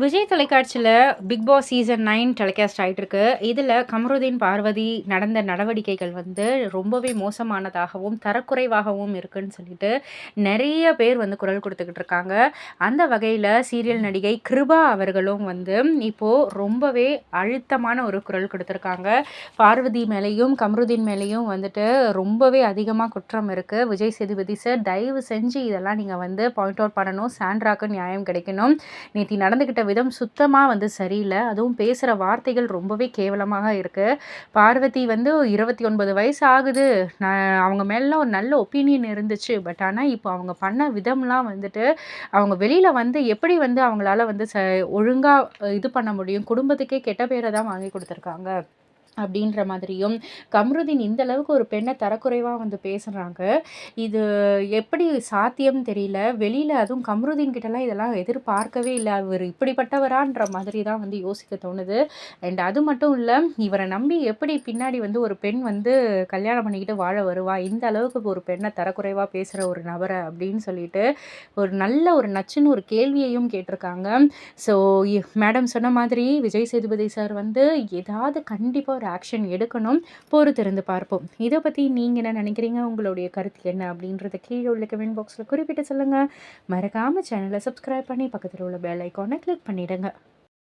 விஜய் தொலைக்காட்சியில் Bigg Boss season nine telecast ஆகிட்டுருக்கு இதில் கமருதீன் பார்வதி நடந்த நடவடிக்கைகள் வந்து ரொம்பவே மோசமானதாகவும் தரக்குறைவாகவும் இருக்குன்னு சொல்லிட்டு நிறைய பேர் வந்து குரல் கொடுத்துக்கிட்டு இருக்காங்க. அந்த வகையில் சீரியல் நடிகை கிருபா அவர்களும் வந்து இப்போது ரொம்பவே அழுத்தமான ஒரு குரல் கொடுத்துருக்காங்க. பார்வதி மேலேயும் கமருதீன் மேலேயும் வந்துட்டு ரொம்பவே அதிகமாக குற்றம் இருக்குது விஜய் சேதுபதி சார் தயவு செஞ்சு இதெல்லாம் நீங்கள் வந்து பாயிண்ட் அவுட் பண்ணணும். சாண்ட்ராக்கு நியாயம் கிடைக்கணும். நேற்று நடந்துக்கிட்ட விதம் சுத்தமாக வந்து சரியில்லை. அதுவும் பேசுகிற வார்த்தைகள் ரொம்பவே கேவலமாக இருக்குது பார்வதி வந்து இருபத்தி ஒன்பது வயசு ஆகுது. நான் அவங்க மேலாம் ஒரு நல்ல ஒப்பீனியன் இருந்துச்சு. பட் ஆனால் இப்போ அவங்க பண்ண விதம்லாம் வந்துட்டு அவங்க வெளியில் வந்து எப்படி வந்து அவங்களால வந்து ச ஒழுங்காக இது பண்ண முடியும்? குடும்பத்துக்கே கெட்ட பேரை தான் வாங்கி கொடுத்துருக்காங்க. அப்படின்ற மாதிரியும் கம்ருதீன் இந்த அளவுக்கு ஒரு பெண்ணை தரக்குறைவாக வந்து பேசுகிறாங்க இது எப்படி சாத்தியம் தெரியல. வெளியில் அதுவும் கம்ருதீன் கிட்டலாம் இதெல்லாம் எதிர்பார்க்கவே இல்லை. அவர் இப்படிப்பட்டவரான்ற மாதிரி தான் வந்து யோசிக்க தோணுது. அண்ட் அது மட்டும் இல்லை இவரை நம்பி எப்படி பின்னாடி வந்து ஒரு பெண் வந்து கல்யாணம் பண்ணிக்கிட்டு வாழ வருவா? இந்த அளவுக்கு ஒரு பெண்ணை தரக்குறைவாக பேசுகிற ஒரு நபரை அப்படின்னு சொல்லிட்டு ஒரு நல்ல ஒரு நச்சுன்னு ஒரு கேள்வியையும் கேட்டிருக்காங்க. ஸோ மேடம் சொன்ன மாதிரி விஜய் சேதுபதி சார் வந்து ஏதாவது கண்டிப்பாக ஒரு ஆக்ஷன் எடுக்கணும் பொறுத்திருந்து பார்ப்போம். இதை பற்றி நீங்கள் என்ன நினைக்கிறீங்க? உங்களுடைய கருத்து என்ன? அப்படின்றத கீழே உள்ள கமெண்ட் பாக்ஸில் குறிப்பிட்டு சொல்லுங்கள் மறக்காமல் சேனலை சப்ஸ்கிரைப் பண்ணி பக்கத்தில் உள்ள பெல் ஐக்கானை கிளிக் பண்ணிவிடுங்க